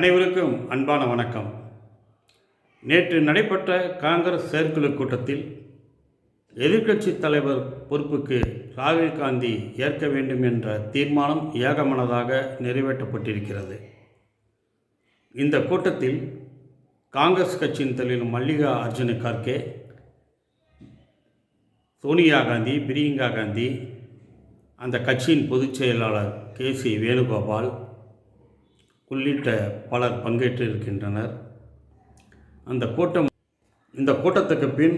அனைவருக்கும் அன்பான வணக்கம். நேற்று நடைபெற்ற காங்கிரஸ் செயற்குழு கூட்டத்தில் எதிர்க்கட்சி தலைவர் பொறுப்புக்கு ராகுல் காந்தி ஏற்க வேண்டும் என்ற தீர்மானம் ஏகமனதாக நிறைவேற்றப்பட்டிருக்கிறது. இந்த கூட்டத்தில் காங்கிரஸ் கட்சியின் தலைவர் மல்லிகா அர்ஜுன கார்கே சோனியா காந்தி பிரியங்கா காந்தி அந்த கட்சியின் பொதுச் செயலாளர் கே சி வேணுகோபால் உள்ளிட்ட பலர் பங்கேற்று இருக்கின்றனர் அந்த கூட்டம் இந்த கூட்டத்துக்கு பின்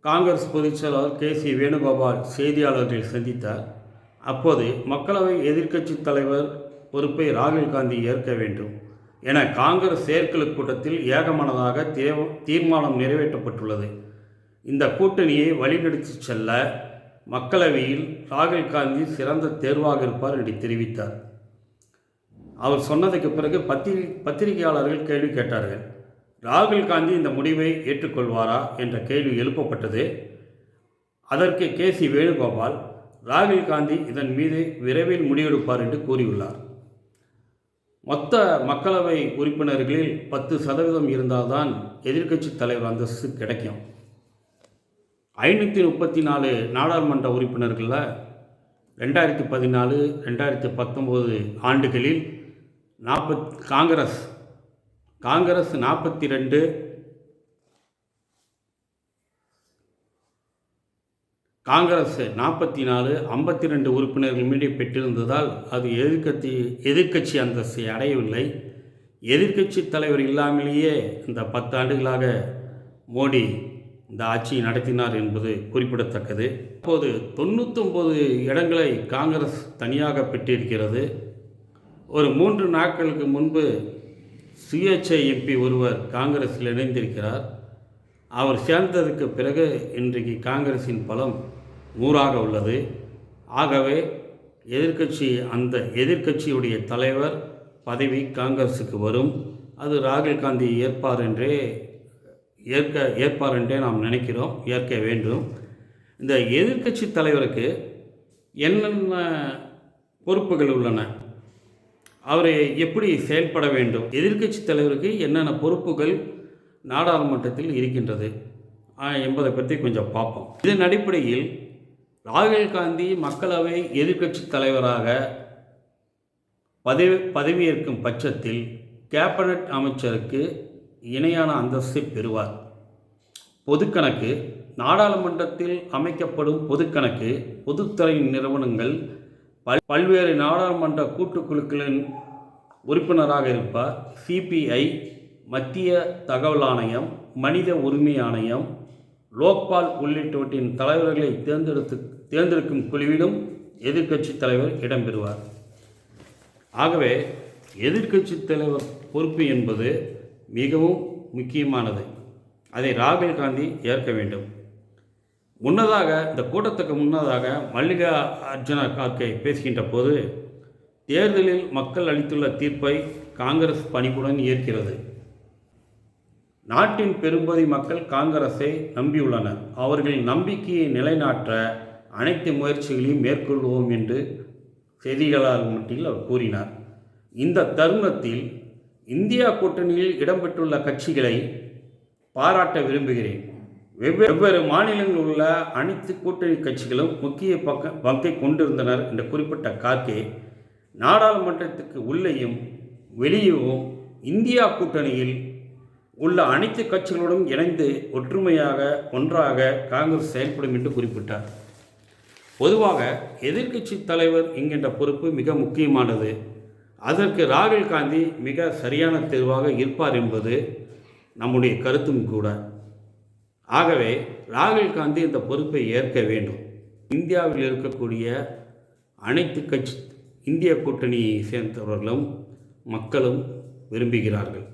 காங்கிரஸ் பொதுச் செயலாளர் கே. சி. வேணுகோபால் செய்தியாளர்களை சந்தித்தார். அப்போது மக்களவை எதிர்க்கட்சி தலைவர் பொறுப்பை ராகுல் காந்தி ஏற்க வேண்டும் என காங்கிரஸ் செயற்குழு கூட்டத்தில் ஏகமனதாக தீர்மானம் நிறைவேற்றப்பட்டுள்ளது. இந்த கூட்டணியை வழிநடத்தி செல்ல மக்களவையில் ராகுல் காந்தி சிறந்த தேர்வாக இருப்பார் என்று தெரிவித்தார். அவர் சொன்னதுக்கு பிறகு பத்திரி பத்திரிகையாளர்கள் கேள்வி கேட்டார்கள். ராகுல் காந்தி இந்த முடிவை ஏற்றுக்கொள்வாரா என்ற கேள்வி எழுப்பப்பட்டது. அதற்கு கே. சி. வேணுகோபால் ராகுல் காந்தி இதன் மீது விரைவில் முடிவெடுப்பார் என்று கூறியுள்ளார். மொத்த மக்களவை உறுப்பினர்களில் பத்து சதவீதம் இருந்தால்தான் எதிர்க்கட்சி தலைவர் அந்தஸ்து கிடைக்கும். ஐநூற்றி முப்பத்தி நாலு நாடாளுமன்ற உறுப்பினர்களில் ரெண்டாயிரத்தி பதினாலு ரெண்டாயிரத்தி பத்தொம்போது ஆண்டுகளில் நாற்பத் காங்கிரஸ். காங்கிரஸ் நாற்பத்தி ரெண்டு காங்கிரஸ் நாற்பத்தி நாலு ஐம்பத்தி ரெண்டு உறுப்பினர்கள் மீது பெற்றிருந்ததால் அது எதிர்கட்சி எதிர்க்கட்சி அந்தஸ்தை அடையவில்லை. எதிர்க்கட்சி தலைவர் இல்லாமலேயே இந்த பத்தாண்டுகளாக மோடி இந்த ஆட்சியை நடத்தினார் என்பது குறிப்பிடத்தக்கது. அப்போது தொண்ணூத்தொம்பது இடங்களை காங்கிரஸ் தனியாக பெற்றிருக்கிறது. ஒரு மூன்று நாட்களுக்கு முன்பு சுயேட்சை எம்பி ஒருவர் காங்கிரஸில் இணைந்திருக்கிறார். அவர் சேர்ந்ததுக்கு பிறகு இன்றைக்கு காங்கிரஸின் பலம் நூறாக உள்ளது. ஆகவே எதிர்க்கட்சி அந்த எதிர்க்கட்சியுடைய தலைவர் பதவி காங்கிரஸுக்கு வரும். அது ராகுல் காந்தி ஏற்பார் என்றே ஏற்க ஏற்பார் என்றே நாம் நினைக்கிறோம் ஏற்க வேண்டும். இந்த எதிர்க்கட்சி தலைவருக்கு என்னென்ன பொறுப்புகள் உள்ளன? அவர் எப்படி செயல்பட வேண்டும்? எதிர்க்கட்சி தலைவருக்கு என்னென்ன பொறுப்புகள் நாடாளுமன்றத்தில் இருக்கின்றது? என்பதை பற்றி கொஞ்சம் பார்ப்போம். இதன் அடிப்படையில் ராகுல் காந்தி மக்களவை எதிர்க்கட்சி தலைவராக பதவி பதவியேற்கும் பட்சத்தில் கேபினட் அமைச்சருக்கு இணையான அந்தஸ்தை பெறுவார். பொதுக்கணக்கு நாடாளுமன்றத்தில் அமைக்கப்படும் பொதுக்கணக்கு பொதுத்துறை நிறுவனங்கள் பல் பல்வேறு நாடாளுமன்ற கூட்டுக்குழுக்களின் உறுப்பினராக இருப்பார். சிபிஐ மத்திய தகவல் ஆணையம் மனித உரிமை ஆணையம் லோக்பால் உள்ளிட்டவற்றின் தலைவர்களை தேர்ந்தெடுத்து தேர்ந்தெடுக்கும் குழுவிலும் எதிர்க்கட்சி தலைவர் இடம்பெறுவார். ஆகவே எதிர்க்கட்சி தலைவர் பொறுப்பு என்பது மிகவும் முக்கியமானது. அதை ராகுல் காந்தி ஏற்க வேண்டும். முன்னதாக இந்த கூட்டத்துக்கு முன்னதாக மல்லிகா அர்ஜுன கார்கே பேசுகின்ற போது தேர்தலில் மக்கள் அளித்துள்ள தீர்ப்பை காங்கிரஸ் பணிப்புடன் ஏற்கிறது. நாட்டின் பெரும்பகுதி மக்கள் காங்கிரஸை நம்பியுள்ளனர். அவர்களின் நம்பிக்கையை நிலைநாட்ட அனைத்து முயற்சிகளையும் மேற்கொள்வோம் என்று செய்தியாளர் மட்டில் அவர் கூறினார். இந்த தருணத்தில் இந்தியா கூட்டணியில் இடம்பெற்றுள்ள கட்சிகளை பாராட்ட விரும்புகிறேன். வெவ்வேறு மாநிலங்களில் உள்ள அனைத்து கூட்டணி கட்சிகளும் முக்கிய பக்க பங்கை கொண்டிருந்தனர் என்று குறிப்பிட்ட கார்கே நாடாளுமன்றத்துக்கு உள்ளேயும் வெளியேவும் இந்தியா கூட்டணியில் உள்ள அனைத்து கட்சிகளுடன் இணைந்து ஒற்றுமையாக ஒன்றாக காங்கிரஸ் செயல்படும் என்று குறிப்பிட்டார். பொதுவாக எதிர்க்கட்சி தலைவர் என்கின்ற பொறுப்பு மிக முக்கியமானது. அதற்கு ராகுல் காந்தி மிக சரியான தேர்வாக இருப்பார் என்பது நம்முடைய கருத்தும் கூட. ஆகவே ராகுல் காந்தி இந்த பொறுப்பை ஏற்க வேண்டும். இந்தியாவில் இருக்கக்கூடிய அனைத்து கட்சி இந்திய கூட்டணியை சேர்ந்தவர்களும் மக்களும் விரும்புகிறார்கள்.